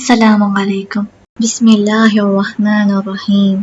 അസ്സലാമു അലൈക്കും ബിസ്മില്ലാഹി റഹ്മാൻ റഹീം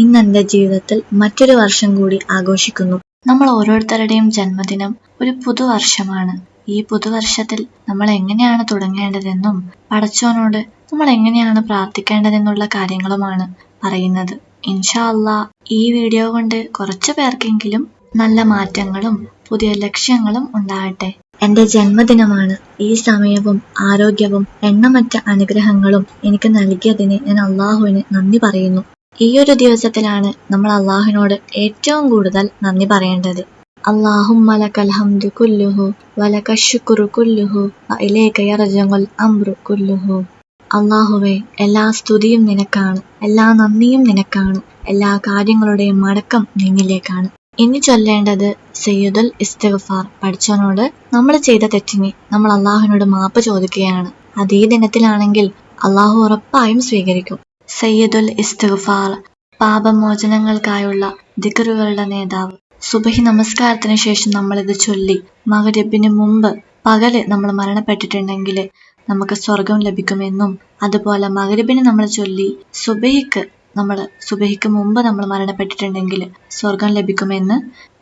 ഇന്ന് എന്റെ ജീവിതത്തിൽ മറ്റൊരു വർഷം കൂടി ആഘോഷിക്കുന്നു. നമ്മൾ ഓരോരുത്തരുടെയും ജന്മദിനം ഒരു പുതുവർഷമാണ്. ഈ പുതുവർഷത്തിൽ നമ്മൾ എങ്ങനെയാണ് തുടങ്ങേണ്ടതെന്നും പടച്ചോനോട് നമ്മൾ എങ്ങനെയാണ് പ്രാർത്ഥിക്കേണ്ടതെന്നുള്ള കാര്യങ്ങളുമാണ് പറയുന്നത്. ഇൻഷാ അള്ളാ ഈ വീഡിയോ കൊണ്ട് കുറച്ചു പേർക്കെങ്കിലും നല്ല മാറ്റങ്ങളും പുതിയ ലക്ഷ്യങ്ങളും ഉണ്ടാകട്ടെ. എന്റെ ജന്മദിനമാണ്. ഈ സമയവും ആരോഗ്യവും എണ്ണമറ്റ അനുഗ്രഹങ്ങളും എനിക്ക് നൽകിയതിന് ഞാൻ അള്ളാഹുവിന് നന്ദി പറയുന്നു. ഈ ഒരു ദിവസത്തിലാണ് നമ്മൾ അള്ളാഹുവിനോട് ഏറ്റവും കൂടുതൽ നന്ദി പറയേണ്ടത്. ഹംദു കുല്ലുഹു കുല്ലുഹു കുല്ലുഹു. അള്ളാഹുവെ എല്ലാ സ്തുതിയും നിനക്കാണ്. എല്ലാ നന്ദിയും നിനക്കാണ്. എല്ലാ കാര്യങ്ങളുടെയും മടക്കം നിന്നിലേക്കാണ്. ഇനി ചൊല്ലേണ്ടത് സയ്യിദുൽ ഇസ്തിഗ്ഫാർ. പഠിച്ചവനോട് നമ്മൾ ചെയ്ത തെറ്റിനെ നമ്മൾ അള്ളാഹുവിനോട് മാപ്പ് ചോദിക്കുകയാണ്. അത് ഈ ദിനത്തിലാണെങ്കിൽ അള്ളാഹു ഉറപ്പായും സ്വീകരിക്കും. സയ്യിദുൽ ഇസ്തിഗ്ഫാർ പാപമോചനങ്ങൾക്കായുള്ള ദിക്റുകളുടെ നേതാവ്. സുബഹി നമസ്കാരത്തിന് ശേഷം നമ്മൾ ഇത് ചൊല്ലി മകരപ്പിന് മുമ്പ് പകൽ നമ്മൾ മരണപ്പെട്ടിട്ടുണ്ടെങ്കിൽ നമുക്ക് സ്വർഗം ലഭിക്കുമെന്നും അതുപോലെ മകരപ്പിന് നമ്മൾ ചൊല്ലി സുബഹിക്ക് നമ്മൾ സുബഹിക്ക് മുമ്പ് നമ്മൾ മരണപ്പെട്ടിട്ടുണ്ടെങ്കിൽ സ്വർഗം ലഭിക്കുമെന്ന്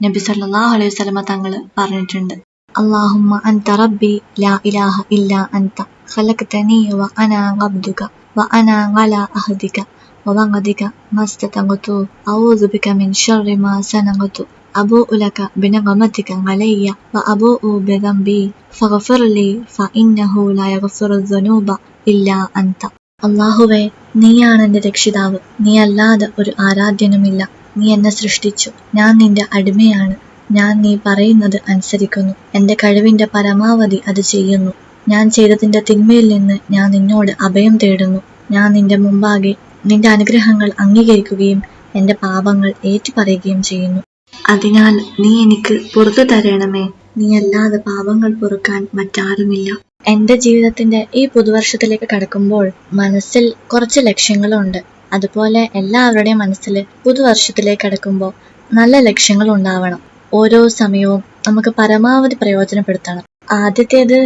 നബി സല്ലല്ലാഹു അലൈഹി വസല്ലമ തങ്ങൾ പറഞ്ഞിട്ടുണ്ട് അള്ളാഹുമ്മ അൻത റബ്ബി ലാ ഇലാഹ ഇല്ലാ അൻത ഖലഖ്തനി വ അനാ അബ്ദുക വ അനാ അലാ അഹദിക ووعدك ما استطعت أعوذ بك من شر ما صنعت أبوء لك بنعمتك علي وأبوء بذنبي فاغفر لي فإنه لا يغفر الذنوب إلا أنت അള്ളാഹുവേ നീയാണ് എന്റെ രക്ഷിതാവ്. നീ അല്ലാതെ ഒരു ആരാധ്യനുമില്ല. നീ എന്നെ സൃഷ്ടിച്ചു. ഞാൻ നിന്റെ അടിമയാണ്. ഞാൻ നീ പറയുന്നത് അനുസരിക്കുന്നു. എന്റെ കഴിവിന്റെ പരമാവധി അത് ചെയ്യുന്നു. ഞാൻ ചെയ്തതിന്റെ തിന്മയിൽ നിന്ന് ഞാൻ നിന്നോട് അഭയം തേടുന്നു. ഞാൻ നിന്റെ മുമ്പാകെ നിന്റെ അനുഗ്രഹങ്ങൾ അംഗീകരിക്കുകയും എന്റെ പാപങ്ങൾ ഏറ്റുപറയുകയും ചെയ്യുന്നു. അതിനാൽ നീ എനിക്ക് പുറത്തു തരണമേ. നീ അല്ലാതെ പാപങ്ങൾ പൊറുക്കാൻ മറ്റാരുമില്ല. എന്റെ ജീവിതത്തിന്റെ ഈ പുതുവർഷത്തിലേക്ക് കടക്കുമ്പോൾ മനസ്സിൽ കുറച്ച് ലക്ഷ്യങ്ങളുണ്ട്. അതുപോലെ എല്ലാവരുടെയും മനസ്സിൽ പുതുവർഷത്തിലേക്ക് കടക്കുമ്പോൾ നല്ല ലക്ഷ്യങ്ങൾ ഉണ്ടാവണം. ഓരോ സമയവും നമുക്ക് പരമാവധി പ്രയോജനപ്പെടുത്തണം. ആദ്യത്തേത്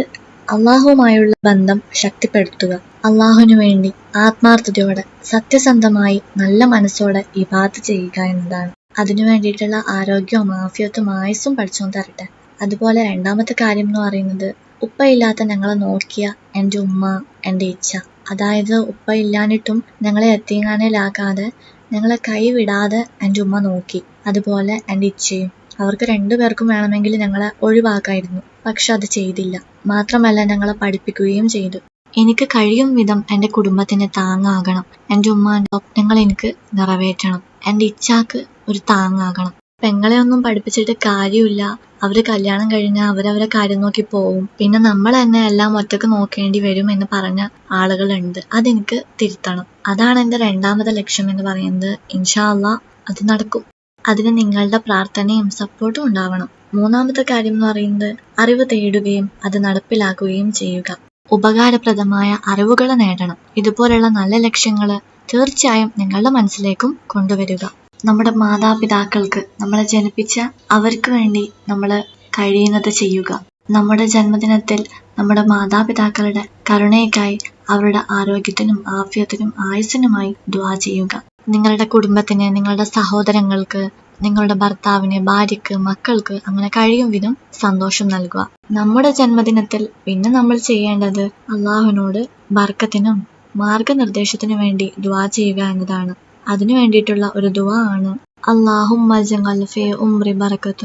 അള്ളാഹുവുമായുള്ള ബന്ധം ശക്തിപ്പെടുത്തുക. അള്ളാഹുവിനു വേണ്ടി ആത്മാർത്ഥതയോടെ സത്യസന്ധമായി നല്ല മനസ്സോടെ ഇബാദത്ത് ചെയ്യുക എന്നതാണ്. അതിനു വേണ്ടിയിട്ടുള്ള ആരോഗ്യവും ആഫിയത്തും ആയുസ്സും പഠിച്ചുകൊണ്ട് തരട്ടെ അതുപോലെ രണ്ടാമത്തെ കാര്യം എന്ന് പറയുന്നത് ഉപ്പ ഇല്ലാത്ത ഞങ്ങളെ നോക്കിയ എന്റെ ഉമ്മ എന്റെ ഇച്ഛ. അതായത് ഉപ്പ ഇല്ലാഞ്ഞിട്ടും ഞങ്ങളെ എത്തിങ്ങാനയിലാക്കാതെ ഞങ്ങളെ കൈവിടാതെ എന്റെ ഉമ്മ നോക്കി. അതുപോലെ എന്റെ ഇച്ഛയും. അവർക്ക് രണ്ടുപേർക്കും വേണമെങ്കിൽ ഞങ്ങളെ ഒഴിവാക്കായിരുന്നു. പക്ഷെ അത് ചെയ്തില്ല. മാത്രമല്ല ഞങ്ങളെ പഠിപ്പിക്കുകയും ചെയ്തു. എനിക്ക് കഴിയും വിധം എന്റെ കുടുംബത്തിന് താങ്ങാകണം. എന്റെ ഉമ്മാന്റെ സ്വപ്നങ്ങൾ എനിക്ക് നിറവേറ്റണം. എന്റെ ഇച്ഛാക്ക് ഒരു താങ്ങാകണം. പെങ്ങളെ ഒന്നും പഠിപ്പിച്ചിട്ട് കാര്യമില്ല. അവർ കല്യാണം കഴിഞ്ഞാൽ അവരവരെ കാര്യം നോക്കി പോവും. പിന്നെ നമ്മൾ തന്നെ എല്ലാം ഒറ്റയ്ക്ക് നോക്കേണ്ടി വരും എന്ന് പറഞ്ഞ ആളുകളുണ്ട്. അതെനിക്ക് തിരുത്തണം. അതാണ് എന്റെ രണ്ടാമത്തെ ലക്ഷ്യം എന്ന് പറയുന്നത്. ഇൻഷാല്ല അത് നടക്കും. അതിന് നിങ്ങളുടെ പ്രാർത്ഥനയും സപ്പോർട്ടും ഉണ്ടാവണം. മൂന്നാമത്തെ കാര്യം എന്ന് പറയുന്നത് അറിവ് തേടുകയും അത് നടപ്പിലാക്കുകയും ചെയ്യുക. ഉപകാരപ്രദമായ അറിവുകൾ നേടണം. ഇതുപോലുള്ള നല്ല ലക്ഷ്യങ്ങൾ തീർച്ചയായും നിങ്ങളുടെ മനസ്സിലേക്കും കൊണ്ടുവരിക. നമ്മുടെ മാതാപിതാക്കൾക്ക് നമ്മളെ ജനിപ്പിച്ച അവർക്ക് വേണ്ടി നമ്മൾ കഴിയുന്നത് ചെയ്യുക. നമ്മുടെ ജന്മദിനത്തിൽ നമ്മുടെ മാതാപിതാക്കളുടെ കരുണയ്ക്കായി അവരുടെ ആരോഗ്യത്തിനും ആഫ്യത്തിനും ആയുസ്സിനുമായി ദ്വാ ചെയ്യുക. നിങ്ങളുടെ കുടുംബത്തിന് നിങ്ങളുടെ സഹോദരങ്ങൾക്ക് നിങ്ങളുടെ ഭർത്താവിന് ഭാര്യക്ക് മക്കൾക്ക് അങ്ങനെ കഴിയും വിധം സന്തോഷം നൽകുക. നമ്മുടെ ജന്മദിനത്തിൽ പിന്നെ നമ്മൾ ചെയ്യേണ്ടത് അള്ളാഹുവിനോട് ബർക്കത്തിനും മാർഗനിർദ്ദേശത്തിനു വേണ്ടി ദ്വാ ചെയ്യുക എന്നതാണ്. അതിനു വേണ്ടിയിട്ടുള്ള ഒരു ദുആ ആണ് اللهم اجعل في عمري بركة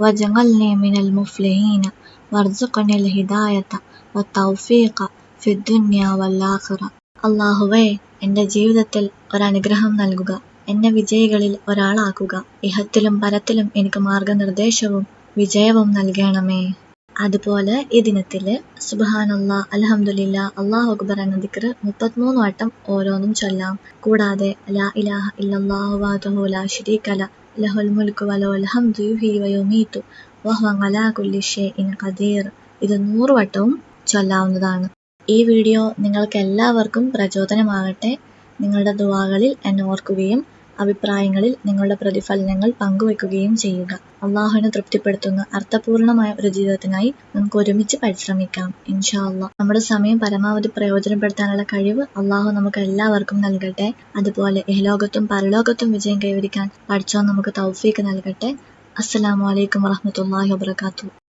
واجعلني من المفلحين وارزقني الهداية والتوفيق في الدنيا والآخرة അള്ളാഹുവേ എൻ്റെ ജീവിതത്തിൽ ഒരനുഗ്രഹം നൽകുക എന്നെ വിജയികളിൽ ഒരാളാക്കുക ഇഹത്തിലും പരത്തിലും എനിക്ക് മാർഗനിർദ്ദേശവും വിജയവും നൽകണമേ അതുപോലെ ഈ ദിനത്തിൽ സുബാനല്ലാ അലഹമുല്ല അള്ളാഹു അക്ബർ എന്ന ദിക്ർ മുപ്പത്തിമൂന്ന് വട്ടം ഓരോന്നും ചൊല്ലാം. കൂടാതെ ലാ ഇലാഹ ഇല്ലല്ലാഹു ലാ ലഹുൽ അലാ ഖദീർ. ഇത് നൂറ് വട്ടവും ചൊല്ലാവുന്നതാണ്. ഈ വീഡിയോ നിങ്ങൾക്ക് എല്ലാവർക്കും പ്രചോദനമാകട്ടെ. നിങ്ങളുടെ ദുവാകളിൽ എന്നെ ഓർക്കുകയും അഭിപ്രായങ്ങളിൽ നിങ്ങളുടെ പ്രതിഫലനങ്ങൾ പങ്കുവെക്കുകയും ചെയ്യുക. അള്ളാഹുവിനെ തൃപ്തിപ്പെടുത്തുന്ന അർത്ഥപൂർണമായ ഒരു ജീവിതത്തിനായി നമുക്ക് ഒരുമിച്ച് പരിശ്രമിക്കാം. ഇൻഷാ നമ്മുടെ സമയം പരമാവധി പ്രയോജനപ്പെടുത്താനുള്ള കഴിവ് അള്ളാഹു നമുക്ക് എല്ലാവർക്കും നൽകട്ടെ. അതുപോലെ ഇഹലോകത്തും പരലോകത്തും വിജയം കൈവരിക്കാൻ പഠിച്ചോ നമുക്ക് തൗഫീക്ക് നൽകട്ടെ. അസ്സലാമു അലൈക്കും വറഹ്മത്തുള്ളാഹി വബറകാതുഹു.